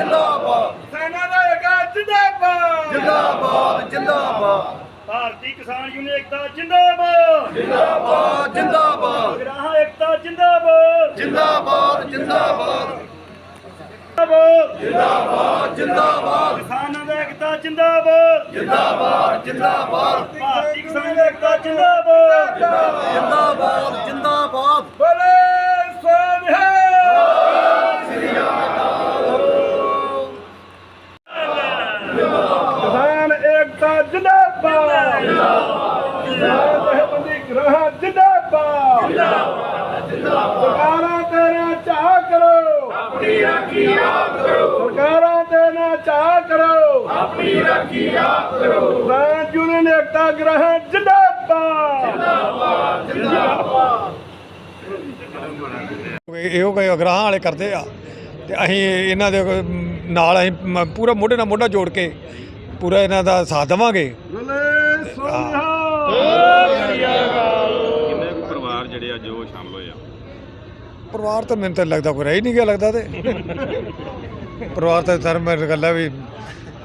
ਜਿੰਦਾਬਾਦ। ਜਿੰਦਾਬਾਦ ਸੈਨਾ ਦਾ ਹੈਗਾ ਜਿੰਦਾਬਾਦ। ਜਿੰਦਾਬਾਦ ਜਿੰਦਾਬਾਦ। ਭਾਰਤੀ ਕਿਸਾਨ ਯੂਨੀਅਨ ਏਕਤਾ ਜਿੰਦਾਬਾਦ। ਜਿੰਦਾਬਾਦ ਜਿੰਦਾਬਾਦ। ਗ੍ਰਾਹਾਂ ਏਕਤਾ ਜਿੰਦਾਬਾਦ। ਜਿੰਦਾਬਾਦ ਜਿੰਦਾਬਾਦ। ਜਿੰਦਾਬਾਦ। ਜਿੰਦਾਬਾਦ ਜਿੰਦਾਬਾਦ। ਕਿਸਾਨਾਂ ਦਾ ਏਕਤਾ ਜਿੰਦਾਬਾਦ। ਜਿੰਦਾਬਾਦ ਜਿੰਦਾਬਾਦ। ਭਾਰਤੀ ਕਿਸਾਨ ਏਕਤਾ ਜਿੰਦਾਬਾਦ। ਜਿੰਦਾਬਾਦ ਜਿੰਦਾਬਾਦ। ਬੋਲੇ ਸੋਨਿਹਾ ਕਿਸਾਨ ਏਕਤਾ ਜਿੰਦਾਬਾਦ ਜਿੰਦਾਬਾਦ ਜਥੇਬੰਦੀ ਗ੍ਰਹ ਜਿੰਦਾਬਾਦ। ਸਰਕਾਰਾਂ ਤੇ ਨਾ ਚਾਹ ਕਰੋ। ਆਪਣੀ ਰਾਖੀ ਆਪ ਕਰੋ ਸਰਕਾਰਾਂ ਤੇ ਨਾ ਚਾਹ ਕਰੋ। ਆਪਣੀ ਰਾਖੀ ਆਪ ਕਰੋ ਕਿਸਾਨ ਯੂਨੀਅਨ ਏਕਤਾ ਗ੍ਰਹ ਜਿੰਦਾਬਾਦ। ਇਹੋ ਕੋਈ ਅਗਰਾਹਾਂ ਵਾਲੇ ਕਰਦੇ ਆ। ਤੇ ਅਸੀਂ ਇਹਨਾਂ ਦੇ ਨਾਲ ਅਸੀਂ ਪੂਰਾ ਮੋਢੇ ਨਾਲ ਮੋਢਾ ਜੋੜ ਕੇ ਪੂਰਾ ਇਹਨਾਂ ਦਾ ਸਾਥ ਦੇਵਾਂਗੇ। ਬੋਲੇ ਕਿੰਨੇ ਕੁ ਪਰਿਵਾਰ ਜਿਹੜੇ ਅੱਜ ਉਹ ਸ਼ਾਮਲ ਹੋਏ ਆ ਪਰਿਵਾਰ ਤਾਂ ਮੈਨੂੰ ਤਾਂ ਲੱਗਦਾ ਕੋਈ ਰਹਿ ਹੀ ਨਹੀਂ ਗਿਆ ਲੱਗਦਾ ਤੇ। ਪਰਿਵਾਰ ਤਾਂ ਸਰ ਮੇਰੇ ਗੱਲ ਹੈ ਵੀ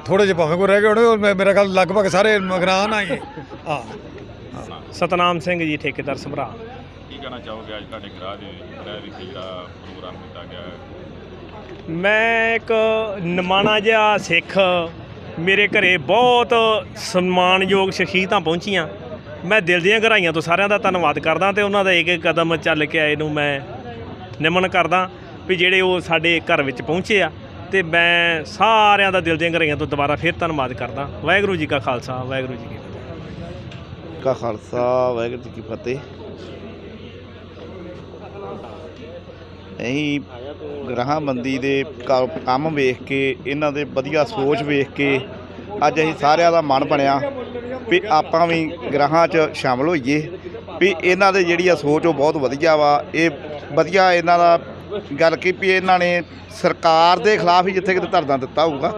ਥੋੜੇ ਜਿਹੇ ਭਾਵੇਂ ਕੋਈ ਰਹਿ ਗਏ ਹੋਣੇ ਮੇਰਾ ਗੱਲ ਲਗਭਗ ਸਾਰੇ ਅਗਰਾਹਾਂ ਨਾਲ ਹੀ ਹਾਂ। ਸਤਨਾਮ ਸਿੰਘ ਜੀ ਠੇਕੇਦਾਰ ਸਮਰਾ। ਕੀ ਕਹਿਣਾ ਚਾਹੋਗੇ ਅੱਜ ਤੁਹਾਡੇ ਗ੍ਰਾਹ ਦੇ ਗ੍ਰਹਿ ਵਿੱਚ ਜਿਹੜਾ ਪ੍ਰੋਗਰਾਮ ਕੀਤਾ ਗਿਆ? ਮੈਂ ਇੱਕ ਨਿਮਾਣਾ ਜਿਹਾ ਸਿੱਖ ਮੇਰੇ ਘਰੇ ਬਹੁਤ ਸਨਮਾਨਯੋਗ ਸ਼ਖਸੀਅਤਾਂ ਪਹੁੰਚੀਆਂ। ਮੈਂ ਦਿਲ ਦੀਆਂ ਗਹਿਰਾਈਆਂ ਤੋਂ ਸਾਰਿਆਂ ਦਾ ਧੰਨਵਾਦ ਕਰਦਾ ਤੇ ਉਹਨਾਂ ਦਾ ਇੱਕ ਇੱਕ ਕਦਮ ਚੱਲ ਕੇ ਆਏ ਨੂੰ ਮੈਂ ਨਿਮਨ ਕਰਦਾ ਵੀ ਜਿਹੜੇ ਉਹ ਸਾਡੇ ਘਰ ਵਿੱਚ ਪਹੁੰਚੇ ਆ ਤੇ ਮੈਂ ਸਾਰਿਆਂ ਦਾ ਦਿਲ ਦੀਆਂ ਗਹਿਰਾਈਆਂ ਤੋਂ ਦੁਬਾਰਾ ਫਿਰ ਧੰਨਵਾਦ ਕਰਦਾ। ਵਾਹਿਗੁਰੂ ਜੀ ਕਾ ਖਾਲਸਾ, ਵਾਹਿਗੁਰੂ ਜੀ ਕੀ ਫਤਿਹ। ਕਾ ਖਾਲਸਾ, ਵਾਹਿਗੁਰੂ ਜੀ ਕੀ ਫਤਿਹ। ਅਸੀਂ ਗ੍ਰਹਾਂਬੰਦੀ ਦੇ ਕੰਮ ਵੇਖ ਕੇ, ਇਹਨਾਂ ਦੇ ਵਧੀਆ ਸੋਚ ਵੇਖ ਕੇ, ਅੱਜ ਅਸੀਂ ਸਾਰਿਆਂ ਦਾ ਮਨ ਬਣਿਆ ਵੀ ਆਪਾਂ ਵੀ ਗ੍ਰਹਾਂ 'ਚ ਸ਼ਾਮਲ ਹੋਈਏ, ਵੀ ਇਹਨਾਂ ਦੇ ਜਿਹੜੀ ਆ ਸੋਚ ਉਹ ਬਹੁਤ ਵਧੀਆ ਵਾ, ਇਹ ਵਧੀਆ ਇਹਨਾਂ ਦਾ ਗੱਲ ਕੀ ਵੀ ਇਹਨਾਂ ਨੇ ਸਰਕਾਰ ਦੇ ਖਿਲਾਫ ਹੀ ਜਿੱਥੇ ਕਿਤੇ ਧਰਨਾ ਦਿੱਤਾ ਹੋਊਗਾ।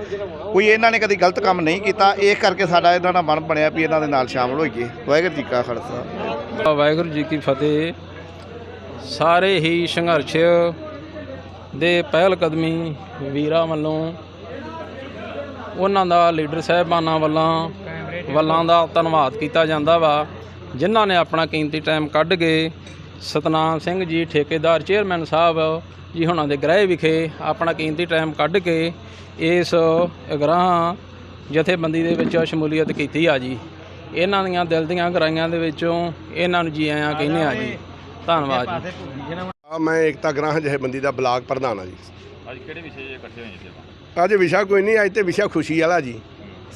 ਕੋਈ ਇਹਨਾਂ ਨੇ ਕਦੀ ਗਲਤ ਕੰਮ ਨਹੀਂ ਕੀਤਾ, ਇਹ ਕਰਕੇ ਸਾਡਾ ਇਹਨਾਂ ਦਾ ਮਨ ਬਣਿਆ ਵੀ ਇਹਨਾਂ ਦੇ ਨਾਲ ਸ਼ਾਮਲ ਹੋਈਏ। ਵਾਹਿਗੁਰੂ ਜੀ ਕਾ ਖਾਲਸਾ। ਵਾਹਿਗੁਰੂ ਜੀ ਕੀ ਫਤਿਹ। ਸਾਰੇ ਹੀ ਸੰਘਰਸ਼ ਦੇ ਪਹਿਲ ਕਦਮੀ ਵੀਰਾਂ ਵੱਲੋਂ, ਉਹਨਾਂ ਦਾ ਲੀਡਰ ਸਾਹਿਬਾਨਾਂ ਵੱਲੋਂ, ਵੱਲਾਂ ਦਾ ਧੰਨਵਾਦ ਕੀਤਾ ਜਾਂਦਾ ਵਾ। ਜਿਨ੍ਹਾਂ ਨੇ ਆਪਣਾ ਕੀਮਤੀ ਟਾਈਮ ਕੱਢ ਕੇ ਸਤਨਾਮ ਸਿੰਘ ਜੀ ਠੇਕੇਦਾਰ ਚੇਅਰਮੈਨ ਸਾਹਿਬ ਜੀ ਹੁਣਾਂ ਦੇ ਗ੍ਰਹਿ ਵਿਖੇ ਆਪਣਾ ਕੀਮਤੀ ਟਾਈਮ ਕੱਢ ਕੇ ਇਸ ਗ੍ਰਹਾਂ ਜਥੇਬੰਦੀ ਦੇ ਵਿੱਚ ਸ਼ਮੂਲੀਅਤ ਕੀਤੀ ਆ ਜੀ। ਇਹਨਾਂ ਦੀਆਂ ਦਿਲ ਦੀਆਂ ਗਰਾਈਆਂ ਦੇ ਵਿੱਚੋਂ ਇਹਨਾਂ ਨੂੰ ਜੀ ਆਇਆਂ ਕਹਿੰਦੇ ਆ ਜੀ। ਧੰਨਵਾਦ ਜੀ। ਆ। ਮੈਂ ਏਕਤਾ ਗ੍ਰਾਹ ਜਥੇਬੰਦੀ ਦਾ ਬਲਾਕ ਪ੍ਰਧਾਨ ਆ ਜੀ। ਅੱਜ ਕਿਹੜੇ ਵਿਸ਼ੇ 'ਤੇ ਇਕੱਠੇ ਹੋਏ ਜੀ ਆਪਾਂ? ਅੱਜ ਵਿਸ਼ਾ ਕੋਈ ਨਹੀਂ ਅੱਜ ਤੇ ਵਿਸ਼ਾ ਖੁਸ਼ੀ ਵਾਲਾ ਜੀ।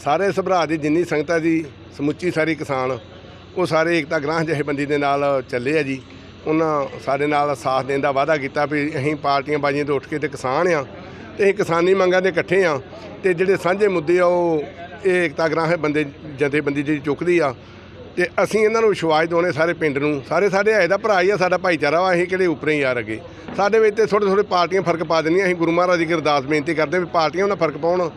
ਸਾਰੇ ਸਭਰਾ ਦੀ ਜਿੰਨੀ ਸੰਗਤ ਹੈ ਜੀ ਸਮੁੱਚੀ ਸਾਰੀ ਕਿਸਾਨ ਉਹ ਸਾਰੇ ਏਕਤਾ ਗ੍ਰਾਹ ਜਥੇਬੰਦੀ ਦੇ ਨਾਲ ਚੱਲੇ ਆ ਜੀ। ਉਹਨਾਂ ਸਾਡੇ ਨਾਲ ਸਾਥ ਦੇਣ ਦਾ ਵਾਅਦਾ ਕੀਤਾ ਵੀ ਅਸੀਂ ਪਾਰਟੀਆਂ ਬਾਜੀਆਂ ਤੋਂ ਉੱਠ ਕੇ ਤੇ ਕਿਸਾਨ ਆ ਤੇ ਅਸੀਂ ਕਿਸਾਨੀ ਮੰਗਾਂ ਦੇ ਇਕੱਠੇ ਆ ਤੇ ਜਿਹੜੇ ਸਾਂਝੇ ਮੁੱਦੇ ਆ ਉਹ ਇਹ ਏਕਤਾ ਗ੍ਰਾਹ ਬੰਦੇ ਜਥੇਬੰਦੀ ਜਿਹੜੀ ਚੁੱਕਦੀ ਆ ਤੇ ਅਸੀਂ ਇਹਨਾਂ ਨੂੰ ਵਿਸ਼ਵਾਸ ਦਿਵਾਉਣੇ ਸਾਰੇ ਪਿੰਡ ਨੂੰ। ਸਾਰੇ ਸਾਡੇ ਹੈ ਦਾ ਭਰਾ ਹੀ ਆ, ਸਾਡਾ ਭਾਈਚਾਰਾ ਵਾ, ਅਸੀਂ ਕਿਹੜੇ ਉੱਪਰੇ ਹੀ ਆ ਰਗੇ ਸਾਡੇ ਵਿੱਚ ਤੇ ਥੋੜੇ ਥੋੜੇ ਪਾਰਟੀਆਂ ਫ਼ਰਕ ਪਾ ਦਿੰਦੀਆਂ, ਅਸੀਂ ਗੁਰੂ ਮਹਾਰਾਜ ਦੀ ਅਰਦਾਸ ਬੇਨਤੀ ਕਰਦੇ ਵੀ ਪਾਰਟੀਆਂ ਉਹਨਾਂ ਫ਼ਰਕ ਪਾਉਣ।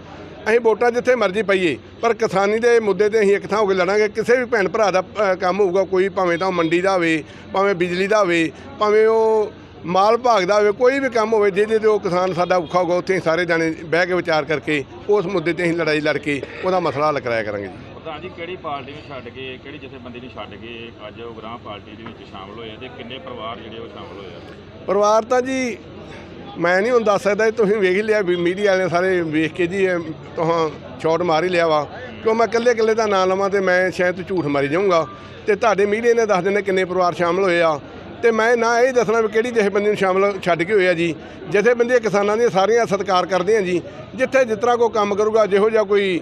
ਅਸੀਂ ਵੋਟਾਂ ਜਿੱਥੇ ਮਰਜ਼ੀ ਪਾਈਏ ਪਰ ਕਿਸਾਨੀ ਦੇ ਮੁੱਦੇ ਤੇ ਅਸੀਂ ਇੱਕ ਥਾਂ ਹੋ ਕੇ ਲੜਾਂਗੇ। ਕਿਸੇ ਵੀ ਭੈਣ ਭਰਾ ਦਾ ਕੰਮ ਹੋਊਗਾ ਕੋਈ ਭਾਵੇਂ ਤਾਂ ਮੰਡੀ ਦਾ ਹੋਵੇ ਭਾਵੇਂ ਬਿਜਲੀ ਦਾ ਹੋਵੇ ਭਾਵੇਂ ਉਹ ਮਾਲ ਭਾਗ ਦਾ ਹੋਵੇ ਕੋਈ ਵੀ ਕੰਮ ਹੋਵੇ ਜਿਹਦੇ ਤੇ ਉਹ ਕਿਸਾਨ ਸਾਡਾ ਔਖਾ ਹੋਊਗਾ ਉੱਥੇ ਸਾਰੇ ਜਾਣੇ ਬਹਿ ਕੇ ਵਿਚਾਰ ਕਰਕੇ ਉਸ ਮੁੱਦੇ ਤੇ ਅਸੀਂ ਲੜਾਈ ਲੜ ਕੇ ਉਹਦਾ ਮਸਲਾ ਹੱਲ ਕਰਾਇਆ ਕਰਾਂਗੇ ਜੀ। ਪ੍ਰਧਾਨ ਜੀ ਕਿਹੜੀ ਪਾਰਟੀ ਨੂੰ ਛੱਡ ਕੇ ਕਿਹੜੀ ਜਥੇਬੰਦੀ ਨੂੰ ਛੱਡ ਕੇ ਅੱਜ ਉਹ ਗ੍ਰਾਹ ਪਾਰਟੀ ਦੇ ਵਿੱਚ ਸ਼ਾਮਲ ਹੋਏ ਆ ਤੇ ਕਿੰਨੇ ਪਰਿਵਾਰ ਜਿਹੜੇ ਉਹ ਸ਼ਾਮਲ ਹੋਏ ਆ? ਪਰਿਵਾਰ ਤਾਂ ਜੀ ਮੈਂ ਨਹੀਂ ਹੁਣ ਦੱਸ ਸਕਦਾ ਜੀ, ਤੁਸੀਂ ਵੇਖ ਹੀ ਲਿਆ ਵੀ ਮੀਡੀਆ ਵਾਲੇ ਸਾਰੇ ਵੇਖ ਕੇ ਜੀ ਇਹ ਤੁਹਾਂ ਸ਼ਾਟ ਮਾਰ ਹੀ ਲਿਆ ਵਾ। ਕਿਉਂ ਮੈਂ ਇਕੱਲੇ ਇਕੱਲੇ ਦਾ ਨਾਂ ਲਵਾਂ ਤੇ ਮੈਂ ਸ਼ਾਇਦ ਝੂਠ ਮਾਰੀ ਜਾਊਂਗਾ। ਤੇ ਤੁਹਾਡੇ ਮੀਡੀਆ ਨੇ ਦੱਸ ਦਿੰਦੇ ਕਿੰਨੇ ਪਰਿਵਾਰ ਸ਼ਾਮਲ ਹੋਏ ਆ। ਤੇ ਮੈਂ ਨਾ ਇਹ ਦੱਸਣਾ ਵੀ ਕਿਹੜੀ ਜਥੇਬੰਦੀ ਨੂੰ ਸ਼ਾਮਲ ਛੱਡ ਕੇ ਹੋਇਆ ਜੀ। ਜਥੇਬੰਦੀਆਂ ਕਿਸਾਨਾਂ ਦੀਆਂ ਸਾਰੀਆਂ ਸਤਿਕਾਰ ਕਰਦੇ ਆ ਜੀ। ਜਿੱਥੇ ਜਿਸ ਤਰ੍ਹਾਂ ਕੋਈ ਕੰਮ ਕਰੂਗਾ ਜਿਹੋ ਜਿਹਾ ਕੋਈ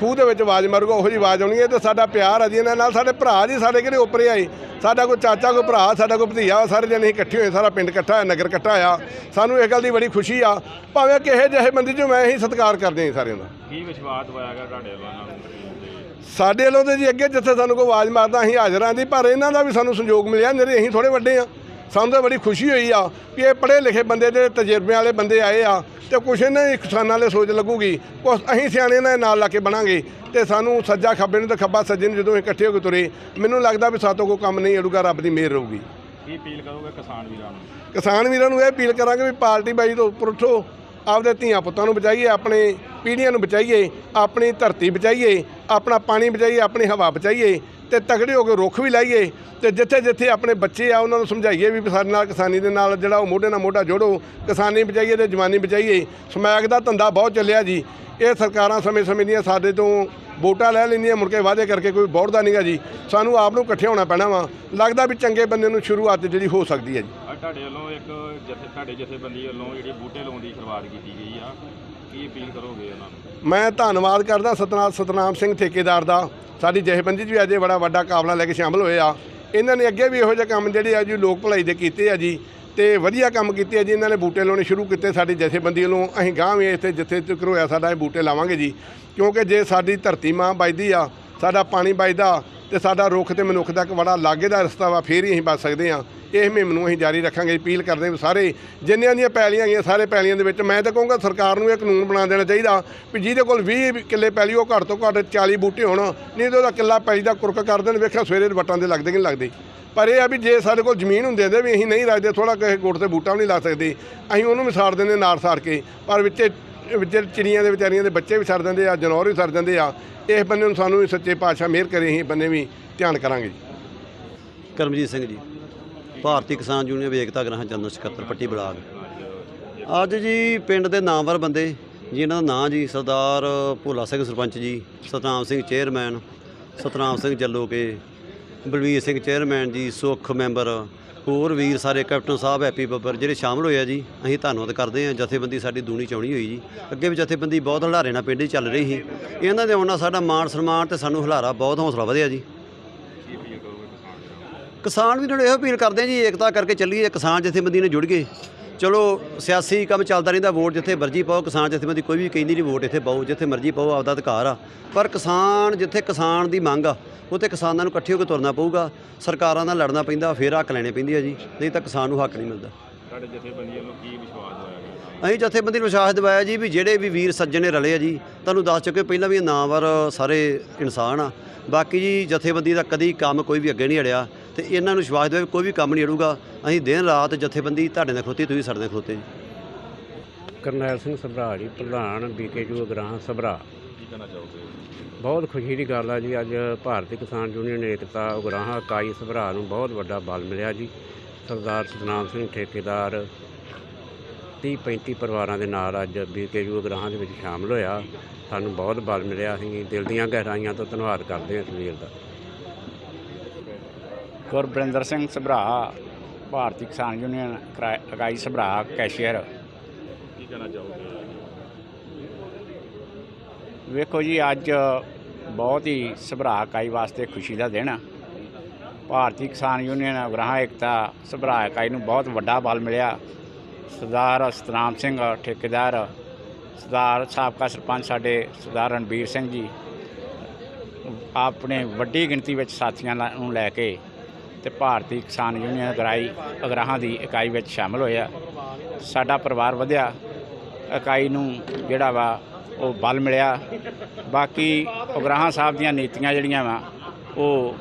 ਖੂਹ ਦੇ ਵਿੱਚ ਆਵਾਜ਼ ਮਾਰੂਗਾ ਉਹੋ ਜੀ ਆਵਾਜ਼ ਆਉਣੀ ਹੈ ਤੇ ਸਾਡਾ ਪਿਆਰ ਆ ਜੀ ਇਹਨਾਂ ਨਾਲ ਸਾਡੇ ਭਰਾ ਜੀ ਸਾਡੇ ਕਿਹੜੇ ਉੱਪਰੇ ਆਏ? ਸਾਡਾ ਕੋਈ ਚਾਚਾ ਕੋਈ ਭਰਾ ਸਾਡਾ ਕੋਈ ਭਤੀਆ ਸਾਰੇ ਜਣੇ ਇਕੱਠੇ ਹੋਏ ਸਾਰਾ ਪਿੰਡ ਇਕੱਠਾ ਹੋਇਆ ਨਗਰ ਇਕੱਠਾ ਹੋਇਆ। ਸਾਨੂੰ ਇਹ ਗੱਲ ਦੀ ਬੜੀ ਖੁਸ਼ੀ ਆ ਭਾਵੇਂ ਕਿਹੇ ਜਿਹੇ ਬੰਦੇ ਜੋ ਮੈਂ ਹੀ ਸਤਿਕਾਰ ਕਰਦੇ ਹਾਂ ਸਾਰਿਆਂ ਦਾ। ਕੀ ਵਿਸ਼ਵਾਸ ਹੋਇਆਗਾ ਤੁਹਾਡੇ ਵੱਲੋਂ ਸਾਡੇ ਵੱਲੋਂ ਤੇ ਜੀ ਅੱਗੇ ਜਿੱਥੇ ਸਾਨੂੰ ਕੋਈ ਆਵਾਜ਼ ਮਾਰਦਾ ਅਸੀਂ ਹਾਜ਼ਰ ਦੀ ਪਰ ਇਹਨਾਂ ਦਾ ਵੀ ਸਾਨੂੰ ਸੰਯੋਗ ਮਿਲਿਆ ਜਿਹੜੇ ਅਸੀਂ ਥੋੜੇ ਵੱਡੇ ਆ ਸਾਨੂੰ ਤਾਂ ਬੜੀ ਖੁਸ਼ੀ ਹੋਈ ਆ ਕਿ ਇਹ ਪੜ੍ਹੇ ਲਿਖੇ ਬੰਦੇ ਜਿਹੜੇ ਤਜਰਬੇ ਵਾਲੇ ਬੰਦੇ ਆਏ ਆ ਤੇ ਕੁਛ ਇਹਨਾਂ ਦੀ ਕਿਸਾਨਾਂ ਵਾਲੇ ਸੋਚ ਲੱਗੂਗੀ। ਕੁਛ ਅਸੀਂ ਸਿਆਣੇ ਨਾਲ ਨਾਲ ਲਾ ਕੇ ਬਣਾਂਗੇ ਤੇ ਸਾਨੂੰ ਸੱਜਾ ਖੱਬੇ ਨੂੰ ਤੇ ਖੱਬਾ ਸੱਜੇ ਨੂੰ ਜਦੋਂ ਇਕੱਠੇ ਹੋ ਕੇ ਤੁਰੇ ਮੈਨੂੰ ਲੱਗਦਾ ਵੀ ਸਾਤੋਂ ਕੋਈ ਕੰਮ ਨਹੀਂ ਅੜੂਗਾ ਰੱਬ ਦੀ ਮਿਹਰ ਰਹੂਗੀ। ਕੀ ਅਪੀਲ ਕਰੋਗੇ ਕਿਸਾਨ ਵੀਰਾਂ ਨੂੰ? ਕਿਸਾਨ ਵੀਰਾਂ ਨੂੰ ਇਹ ਅਪੀਲ ਕਰਾਂਗੇ ਵੀ ਪਾਰਟੀ ਬਾਜੀ ਤੋਂ ਉੱਪਰ ਉੱਠੋ ਆਪਦੇ ਧੀਆਂ ਪੁੱਤਾਂ ਨੂੰ ਬਚਾਈਏ ਆਪਣੇ ਪੀੜ੍ਹੀਆਂ ਨੂੰ ਬਚਾਈਏ ਆਪਣੀ ਧਰਤੀ ਬਚਾਈਏ ਆਪਣਾ ਪਾਣੀ ਬਚਾਈਏ ਆਪਣੀ ਹਵਾ ਬਚਾਈਏ ਤੇ ਤਗੜੇ ਹੋ ਕੇ ਰੁੱਖ ਵੀ ਲਾਈਏ ਤੇ ਜਿੱਥੇ ਜਿੱਥੇ ਆਪਣੇ ਬੱਚੇ ਆ ਉਹਨਾਂ ਨੂੰ ਸਮਝਾਈਏ ਵੀ ਸਾਡੇ ਨਾਲ ਕਿਸਾਨੀ ਦੇ ਨਾਲ ਜਿਹੜਾ ਉਹ ਮੋਢੇ ਨਾਲ ਮੋਢਾ ਜੋੜੋ ਕਿਸਾਨੀ ਬਚਾਈਏ ਤੇ ਜਵਾਨੀ ਬਚਾਈਏ। ਸਮੈਕ ਦਾ ਧੰਦਾ ਬਹੁਤ ਚੱਲਿਆ ਜੀ। ਇਹ ਸਰਕਾਰਾਂ ਸਮੇਂ-ਸਮੇਂ ਦੀਆਂ ਸਾਡੇ ਤੋਂ ਵੋਟਾਂ ਲੈ ਲੈਂਦੀਆਂ ਮੁੜ ਕੇ ਵਾਅਦੇ ਕਰਕੇ ਕੋਈ ਬੋੜਦਾ ਨਹੀਂਗਾ ਜੀ। ਸਾਨੂੰ ਆਪ ਨੂੰ ਇਕੱਠੇ ਹੋਣਾ ਪੈਣਾ ਵਾ। ਲੱਗਦਾ ਵੀ ਚੰਗੇ ਬੰਦੇ ਨੂੰ ਸ਼ੁਰੂਆਤ ਜਿਹੜੀ ਹੋ ਸਕਦੀ ਹੈ ਜੀ। ਤੁਹਾਡੇ ਵੱਲੋਂ ਇੱਕ ਜਥੇ ਤੁਹਾਡੇ ਜਥੇਬੰਦੀ ਵੱਲੋਂ ਜਿਹੜੀ ਬੂਟੇ ਲਾਉਣ ਦੀ ਸ਼ੁਰੂਆਤ ਕੀਤੀ ਗਈ ਆ। ਕੀ ਅਪੀਲ ਕਰੋਗੇ ਉਹਨਾਂ ਨੂੰ? ਮੈਂ ਧੰਨਵਾਦ ਕਰਦਾ ਸਤਨਾਮ ਸਤਨਾਮ ਸਿੰਘ ਠੇਕੇਦਾਰ ਦਾ। ਸਾਡੀ ਜਥੇਬੰਦੀ 'ਚ ਵੀ ਅੱਜ ਬੜਾ ਵੱਡਾ ਕਾਬਲਾ ਲੈ ਕੇ ਸ਼ਾਮਲ ਹੋਏ ਆ। ਇਹਨਾਂ ਨੇ ਅੱਗੇ ਵੀ ਇਹੋ ਜਿਹੇ ਕੰਮ ਜਿਹੜੇ ਆ ਜੀ ਲੋਕ ਭਲਾਈ ਦੇ ਕੀਤੇ ਆ ਜੀ। ਤੇ ਵਧੀਆ ਕੰਮ ਕੀਤੇ ਆ ਜੀ। ਇਹਨਾਂ ਨੇ ਬੂਟੇ ਲਾਉਣੇ ਸ਼ੁਰੂ ਕੀਤੇ ਸਾਡੀ ਜਥੇਬੰਦੀ ਵੱਲੋਂ। ਅਸੀਂ ਗਾਂਹ ਵੀ ਇੱਥੇ ਜਿੱਥੇ ਤੱਕ ਹੋਇਆ ਸਾਡਾ ਇਹ ਬੂਟੇ ਲਾਵਾਂਗੇ ਜੀ। ਕਿਉਂਕਿ ਜੇ ਸਾਡੀ ਧਰਤੀ ਮਾਂ ਬਚਦੀ ਆ, ਸਾਡਾ ਪਾਣੀ ਬਚਦਾ ਤੇ ਸਾਡਾ ਰੁੱਖ ਤੇ ਮਨੁੱਖ ਦਾ ਇੱਕ ਬੜਾ ਲਾਗੇ ਦਾ ਰਸਤਾ ਵਾ, ਫੇਰ ਹੀ ਅਸੀਂ ਬਚ ਸਕਦੇ ਹਾਂ। ਇਹ ਮੁਹਿੰਮ ਨੂੰ ਅਸੀਂ ਜਾਰੀ ਰੱਖਾਂਗੇ, ਅਪੀਲ ਕਰਦੇ ਹਾਂ ਵੀ ਸਾਰੇ, ਜਿੰਨਿਆਂ ਦੀਆਂ ਪੈਲੀਆਂ ਹੈਗੀਆਂ, ਸਾਰੇ ਪੈਲੀਆਂ ਦੇ ਵਿੱਚ, ਮੈਂ ਤਾਂ ਕਹੂੰਗਾ ਸਰਕਾਰ ਨੂੰ ਇਹ ਕਾਨੂੰਨ ਬਣਾ ਦੇਣਾ ਚਾਹੀਦਾ ਵੀ ਜਿਹਦੇ ਕੋਲ 20 ਕਿੱਲੇ ਪੈਲੀ, ਉਹ ਘੱਟ ਤੋਂ ਘੱਟ 40 ਬੂਟੇ ਹੋਣ, ਨਹੀਂ ਤਾਂ ਉਹਦਾ ਕਿੱਲਾ ਪੈਲੀ ਦਾ ਕੁਰਕ ਕਰ ਦੇਣ, ਵੇਖਿਆ ਸਵੇਰੇ ਵਟਾਂ ਦੇ ਲੱਗਦੇ ਕਿ ਨਹੀਂ ਲੱਗਦੇ। ਪਰ ਇਹ ਆ ਵੀ ਜੇ ਸਾਡੇ ਕੋਲ ਜ਼ਮੀਨ ਹੁੰਦੇ ਦੇ ਵੀ ਅਸੀਂ ਨਹੀਂ ਰੱਖਦੇ ਥੋੜਾ ਕਿਸੇ ਗੁੱਟ ਤੇ ਬੂਟਾ ਵੀ ਨਹੀਂ ਲਾ ਸਕਦੇ। ਅਸੀਂ ਉਹਨੂੰ ਵੀ ਸਾੜ ਦਿੰਦੇ ਨਾਰ ਸਾੜ ਕੇ, ਪਰ ਵਿੱਚੇ ਵਿੱਚ ਚਿੜੀਆਂ ਦੇ ਵਿਚਾਰੀਆਂ ਦੇ ਬੱਚੇ ਵੀ ਸਰ ਜਾਂਦੇ ਆ ਜਨੌਰ ਵੀ ਸਰ ਜਾਂਦੇ ਆ। ਇਸ ਬੰਨੇ ਨੂੰ ਸਾਨੂੰ ਵੀ ਸੱਚੇ ਪਾਤਸ਼ਾਹ ਮਿਹਰ ਕਰੇ, ਅਸੀਂ ਇਹ ਬੰਨੇ ਵੀ ਧਿਆਨ ਕਰਾਂਗੇ। ਜੀ ਕਰਮਜੀਤ ਸਿੰਘ ਜੀ, ਭਾਰਤੀ ਕਿਸਾਨ ਯੂਨੀਅਨ ਵੇਖਤਾ ਗ੍ਰਹਿ ਜਨਰਲ ਸਕੱਤਰ ਪੱਟੀ ਬਲਾਕ। ਅੱਜ ਜੀ ਪਿੰਡ ਦੇ ਨਾਮਵਰ ਬੰਦੇ, ਜਿਨ੍ਹਾਂ ਦਾ ਨਾਂ ਜੀ ਸਰਦਾਰ Bhola Singh sarpanch ji, Satnam Singh chairman, Satnam Singh Jalloke Balvir Singh chairman ji, Sukh member ਹੋਰ ਵੀਰ ਸਾਰੇ ਕੈਪਟਨ ਸਾਹਿਬ ਹੈਪੀ ਬੱਬਰ, ਜਿਹੜੇ ਸ਼ਾਮਲ ਹੋਏ ਆ ਜੀ, ਅਸੀਂ ਧੰਨਵਾਦ ਕਰਦੇ ਹਾਂ, ਜਥੇਬੰਦੀ ਸਾਡੀ ਦੂਣੀ ਚੌਣੀ ਹੋਈ ਜੀ। ਅੱਗੇ ਵੀ ਜਥੇਬੰਦੀ ਬਹੁਤ ਹਲਾਰੇ ਨਾਲ ਪਿੰਡ 'ਚ ਚੱਲ ਰਹੀ ਸੀ। ਇਹਨਾਂ ਦੇ ਆਉਣ ਨਾਲ ਸਾਡਾ ਮਾਣ ਸਨਮਾਨ ਤੇ ਸਾਨੂੰ ਹਲਾਰਾ ਬਹੁਤ ਹੌਸਲਾ ਵਧਿਆ ਜੀ। ਕਿਸਾਨ ਵੀ ਨੂੰ ਇਹੋ ਅਪੀਲ ਕਰਦੇ ਜੀ, ਏਕਤਾ ਕਰਕੇ ਚੱਲੀਏ, ਕਿਸਾਨ ਜਥੇਬੰਦੀ ਨਾਲ ਜੁੜ ਗਏ। ਚਲੋ ਸਿਆਸੀ ਕੰਮ ਚੱਲਦਾ ਰਹਿੰਦਾ ਵੋਟ ਜਿੱਥੇ ਮਰਜ਼ੀ ਪਾਓ ਕਿਸਾਨ ਜਥੇਬੰਦੀ ਕੋਈ ਵੀ ਕਹਿੰਦੀ ਨਹੀਂ ਵੋਟ ਇੱਥੇ ਪਾਓ ਜਿੱਥੇ ਮਰਜ਼ੀ ਪਾਓ ਆਪਦਾ ਅਧਿਕਾਰ ਆ। ਪਰ ਕਿਸਾਨ ਜਿੱਥੇ ਕਿਸਾਨ ਦੀ ਮੰਗ ਆ ਉੱਥੇ ਕਿਸਾਨਾਂ ਨੂੰ ਇਕੱਠੇ ਹੋ ਕੇ ਤੁਰਨਾ ਪਊਗਾ। ਸਰਕਾਰਾਂ ਨਾਲ ਲੜਨਾ ਪੈਂਦਾ ਫਿਰ ਹੱਕ ਲੈਣੇ ਪੈਂਦੇ ਆ ਜੀ। ਨਹੀਂ ਤਾਂ ਕਿਸਾਨ ਨੂੰ ਹੱਕ ਨਹੀਂ ਮਿਲਦਾ। ਤੁਹਾਡੇ ਜਥੇਬੰਦੀ ਵੱਲੋਂ ਕੀ ਵਿਸ਼ਵਾਸ ਹੋਇਆਗਾ ਅਸੀਂ ਜਥੇਬੰਦੀ ਨੂੰ ਵਿਸ਼ਵਾਸ ਦਿਵਾਇਆ ਜੀ ਵੀ ਜਿਹੜੇ ਵੀ ਵੀਰ ਸੱਜਣੇ ਰਲੇ ਆ ਜੀ ਤੁਹਾਨੂੰ ਦੱਸ ਚੁੱਕੇ ਪਹਿਲਾਂ ਵੀ ਨਾਮਵਰ ਸਾਰੇ ਇਨਸਾਨ ਆ। ਬਾਕੀ ਜੀ ਜਥੇਬੰਦੀ ਦਾ ਕਦੀ ਕੰਮ ਕੋਈ ਵੀ ਅੱਗੇ ਨਹੀਂ ਅੜਿਆ। ਤੇ ਇਹਨਾਂ ਨੂੰ ਵਿਸ਼ਵਾਸ ਵੀ ਕੋਈ ਵੀ ਕੰਮ ਨਹੀਂ ਅੜੂਗਾ। ਅਸੀਂ ਦਿਨ ਰਾਤ ਜਥੇਬੰਦੀ ਤੁਹਾਡੇ ਨਾਲ ਖਲੋਤੀ ਤੁਸੀਂ ਸਾਡੇ ਨਾਲ ਖਲੋਤੇ। ਜੀ ਕਰਨੈਲ ਸਿੰਘ ਸਭਰਾ ਜੀ ਪ੍ਰਧਾਨ ਬੀਕੇਯੂ ਅਗਰਾਹਾਂ ਸਭਰਾ। ਕੀ ਕਹਿਣਾ ਚਾਹੋਗੇ? ਬਹੁਤ ਖੁਸ਼ੀ ਦੀ ਗੱਲ ਆ ਜੀ ਅੱਜ ਭਾਰਤੀ ਕਿਸਾਨ ਯੂਨੀਅਨ ਏਕਤਾ ਉਗਰਾਹਾਂ ਇਕਾਈ ਸਭਰਾ ਨੂੰ ਬਹੁਤ ਵੱਡਾ ਬਲ ਮਿਲਿਆ ਜੀ। ਸਰਦਾਰ ਸਤਨਾਮ ਸਿੰਘ ਠੇਕੇਦਾਰ 30 35 ਪਰਿਵਾਰਾਂ ਦੇ ਨਾਲ ਅੱਜ ਬੀਕੇਯੂ ਉਗਰਾਹਾਂ ਦੇ ਵਿੱਚ ਸ਼ਾਮਲ ਹੋਇਆ। ਸਾਨੂੰ ਬਹੁਤ ਬਲ ਮਿਲਿਆ ਅਸੀਂ ਦਿਲ ਦੀਆਂ ਗਹਿਰਾਈਆਂ ਤੋਂ ਧੰਨਵਾਦ ਕਰਦੇ ਹਾਂ ਇਸ ਵੀਰ ਦਾ। ਗੁਰਬਰਿੰਦਰ ਸਿੰਘ ਸਭਰਾ ਭਾਰਤੀ ਕਿਸਾਨ ਯੂਨੀਅਨ ਕਰਾ- ਇਕਾਈ ਸਭਰਾ ਕੈਸ਼ੀਅਰ। ਕੀ ਕਹਿਣਾ ਚਾਹੋਗੇ? ਵੇਖੋ ਜੀ ਅੱਜ ਬਹੁਤ ਹੀ ਸਭਰਾ ਇਕਾਈ ਵਾਸਤੇ ਖੁਸ਼ੀ ਦਾ ਦਿਨ ਆ। ਭਾਰਤੀ ਕਿਸਾਨ ਯੂਨੀਅਨ ਉਗਰਾਹਾਂ ਏਕਤਾ ਸਭਰਾ ਇਕਾਈ ਨੂੰ ਬਹੁਤ ਵੱਡਾ ਬਲ ਮਿਲਿਆ। ਸਰਦਾਰ ਸਤਨਾਮ ਸਿੰਘ ਠੇਕੇਦਾਰ ਸਰਦਾਰ ਸਾਬਕਾ ਸਰਪੰਚ ਸਾਡੇ ਸਰਦਾਰ ਰਣਬੀਰ ਸਿੰਘ ਜੀ ਆਪਣੇ ਵੱਡੀ ਗਿਣਤੀ ਵਿੱਚ ਸਾਥੀਆਂ ਨਾਲ- ਨੂੰ ਲੈ ਕੇ ਤੇ ਭਾਰਤੀ ਕਿਸਾਨ ਯੂਨੀਅਨ ਅਗਰਾਈ ਅਗਰਾਹਾਂ ਦੀ ਇਕਾਈ ਵਿੱਚ ਸ਼ਾਮਲ ਹੋਇਆ। ਸਾਡਾ ਪਰਿਵਾਰ ਵਧਿਆ। ਇਕਾਈ ਨੂੰ ਜਿਹੜਾ ਵਾ ਉਹ ਬਲ ਮਿਲਿਆ। ਬਾਕੀ ਉਗਰਾਹਾਂ ਸਾਹਿਬ ਦੀਆਂ ਨੀਤੀਆਂ ਜਿਹੜੀਆਂ ਵਾ, ਉਹ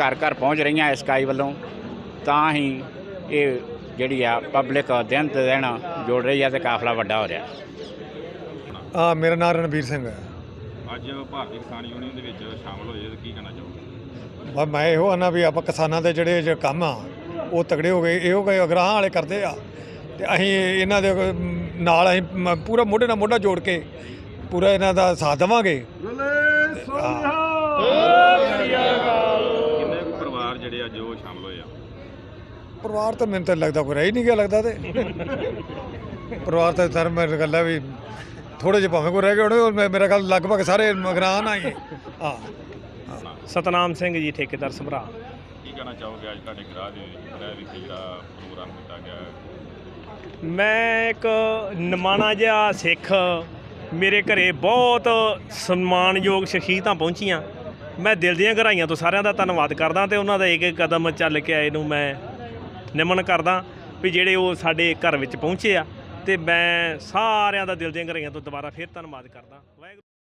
ਘਰ ਘਰ ਪਹੁੰਚ ਰਹੀਆਂ ਇਸ ਇਕਾਈ ਵੱਲੋਂ। ਤਾਂ ਹੀ ਇਹ ਜਿਹੜੀ ਆ ਪਬਲਿਕ ਦਿਨ ਤੇ ਦਿਨ ਜੋੜ ਰਹੀ ਆ ਤੇ ਕਾਫਲਾ ਵੱਡਾ ਹੋ ਰਿਹਾ। ਆ, ਮੇਰਾ ਨਾਮ ਰਣਬੀਰ ਸਿੰਘ ਹੈ। ਅੱਜ ਭਾਰਤੀ ਕਿਸਾਨ ਯੂਨੀਅਨ ਦੇ ਵਿੱਚ ਸ਼ਾਮਲ ਹੋਏ ਤੇ ਕੀ ਕਹਿਣਾ ਚਾਹੋਗੇ? ਬਸ ਮੈਂ ਇਹੋ ਆਨਾ ਵੀ ਆਪਾਂ ਕਿਸਾਨਾਂ ਦੇ ਜਿਹੜੇ ਜੇ ਕੰਮ ਆ ਉਹ ਤਗੜੇ ਹੋ ਗਏ ਇਹੋ ਗਏ ਅਗਰਾਹਾਂ ਵਾਲੇ ਕਰਦੇ ਆ ਤੇ ਅਸੀਂ ਇਹਨਾਂ ਦੇ ਨਾਲ ਅਸੀਂ ਪੂਰਾ ਮੋਢੇ ਨਾਲ ਮੋਢਾ ਜੋੜ ਕੇ ਪੂਰਾ ਇਹਨਾਂ ਦਾ ਸਾਥ ਦੇਵਾਂਗੇ। ਕਿੰਨੇ ਪਰਿਵਾਰ ਜਿਹੜੇ ਅੱਜ ਉਹ ਸ਼ਾਮਲ ਹੋਏ ਆ? ਪਰਿਵਾਰ ਤਾਂ ਮੈਨੂੰ ਤਾਂ ਲੱਗਦਾ ਕੋਈ ਰਹਿ ਨਹੀਂ ਗਿਆ ਲੱਗਦਾ ਤੇ। ਪਰਿਵਾਰ ਤਾਂ ਸਰ ਮੇਰੇ ਗੱਲ ਵੀ ਥੋੜੇ ਜਿਹੇ ਭਾਵੇਂ ਕੋਈ ਰਹਿ ਗਏ ਹੋਣੇ ਮੇਰਾ ਖਿਆਲ ਲਗਭਗ ਸਾਰੇ ਅਗਰਾਹਾਂ ਆਏ ਹਾਂ ਸਤਨਾਮ ਸਿੰਘ ਜੀ ਠੇਕੇਦਾਰ ਸਭਰਾ। ਕੀ ਕਹਿਣਾ ਚਾਹੋਗੇ ਅੱਜ ਤੁਹਾਡੇ ਗ੍ਰਾਹ ਦੇ ਗ੍ਰਾਹ ਵਿਖੇ ਜਿਹੜਾ ਪ੍ਰੋਗਰਾਮ ਕੀਤਾ ਗਿਆ? ਮੈਂ ਇੱਕ ਨਿਮਾਣਾ ਜਿਹਾ ਸਿੱਖ ਮੇਰੇ ਘਰੇ ਬਹੁਤ ਸਨਮਾਨਯੋਗ ਸ਼ਖਸੀਅਤਾਂ ਪਹੁੰਚੀਆਂ। ਮੈਂ ਦਿਲ ਦੀਆਂ ਗਹਿਰਾਈਆਂ ਤੋਂ ਸਾਰਿਆਂ ਦਾ ਧੰਨਵਾਦ ਕਰਦਾ ਤੇ ਉਹਨਾਂ ਦਾ ਇੱਕ ਇੱਕ ਕਦਮ ਚੱਲ ਕੇ ਆਏ ਨੂੰ ਮੈਂ ਨਿਮਨ ਕਰਦਾ ਵੀ ਜਿਹੜੇ ਉਹ ਸਾਡੇ ਘਰ ਵਿੱਚ ਪਹੁੰਚੇ ਆ। ਤੇ ਮੈਂ ਸਾਰਿਆਂ ਦਾ ਦਿਲ ਦੀਆਂ ਗਹਿਰਾਈਆਂ ਤੋਂ ਦੁਬਾਰਾ ਫੇਰ ਧੰਨਵਾਦ ਕਰਦਾ। ਵਾਹਿਗੁਰੂ